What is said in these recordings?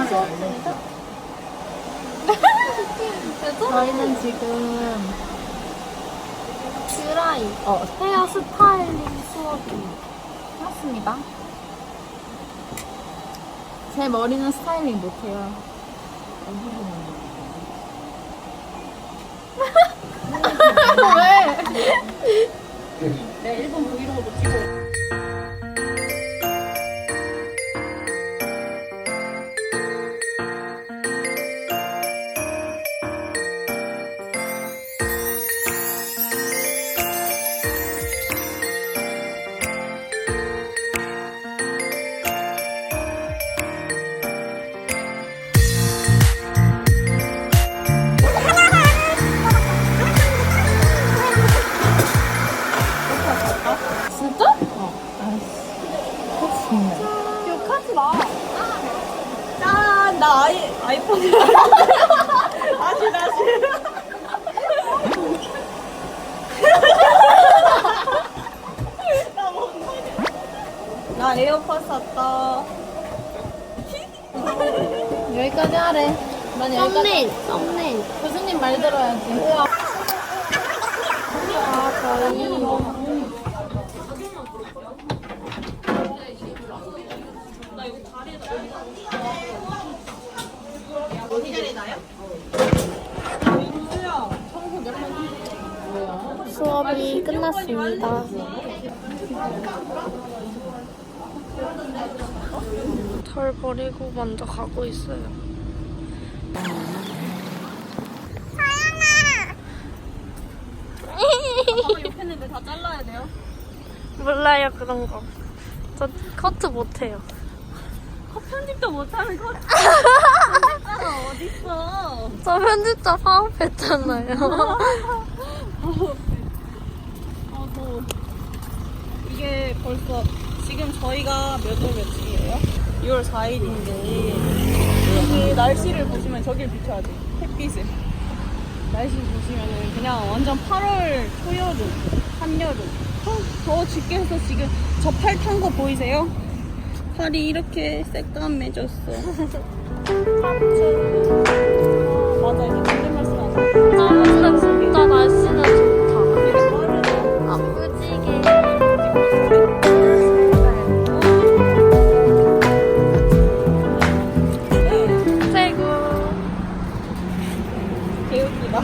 아, 저희는 지금 드라이 어, 헤어 스타일링 수업이 했습니다. 제 머리는 스타일링 못해요. 나 아이, 아이폰. 다시, 다시. 나 에어팟 샀다. 여기까지 하래. 난 여기까지. 썸네일, 썸네일. 교수님 말 들어야지. 아, 저희. 수업이 끝났습니다. 털 버리고 먼저 가고 있어요. 아까 욕했는데 다 잘라야 돼요? 몰라요 그런 거. 저 커트 못해요. 컷 편집도 못하는 컷. 편집자가 어딨어. 저 편집자 파업했잖아요. 아, 더워. 이게 벌써 지금 저희가 몇월 며칠이에요? 6월 4일인데 여기 날씨를 보시면 저길 비춰야 돼. 햇빛을. 날씨 보시면은 그냥 완전 8월 초여름, 한여름. 더, 더 춥게 해서 지금 저 팔 탄 거 보이세요? 팔이 이렇게 새까매졌어. 아, 맞아, 이게 쓰면 안 돼. 아 진짜 날씨는 좋다. 아프지게. 최고. 개웃기다.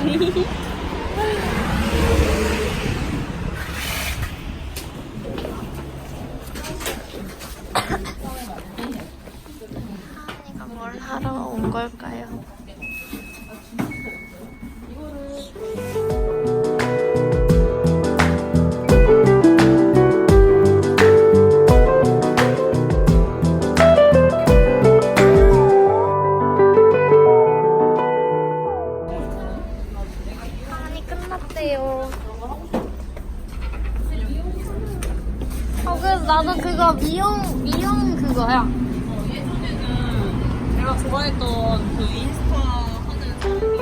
하러 온 걸까요? 어, 나도 그거 미용, 미용 그거야. 내가 좋아했던 그 인스타 하는 사람이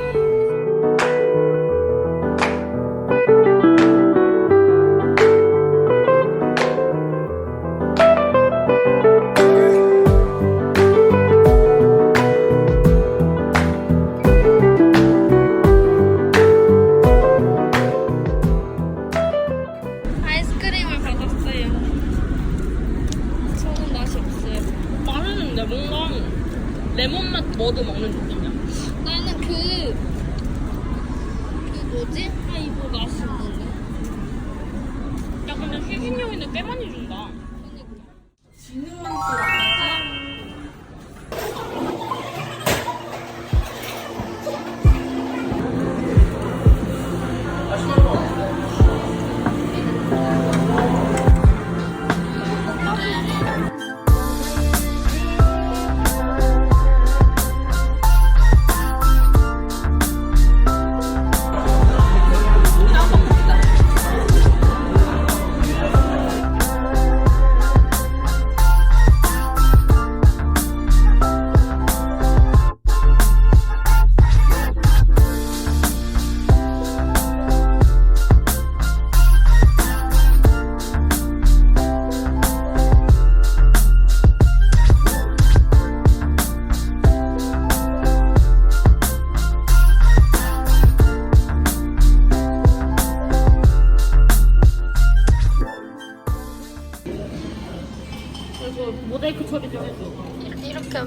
아이스크림을 받았어요. 저는 맛이 없어요. 맛있는데 뭔가 레몬 맛 머드 먹는 느낌이야. 나는 그, 그 뭐지? 하이보 맛이 있는데. 야 근데 희진형이는 꽤 많이 준다.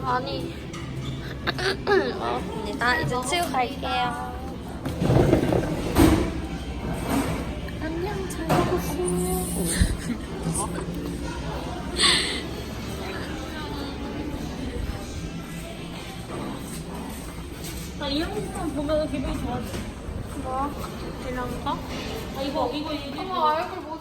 많이 먹었습니다. 이제 치우 갈게요. 안녕, 잘 먹었어요. 나이 영상 보면 기분이 좋아져. 뭐? 이런 거? 아 이거 이거 이거. 엄마 얼굴 못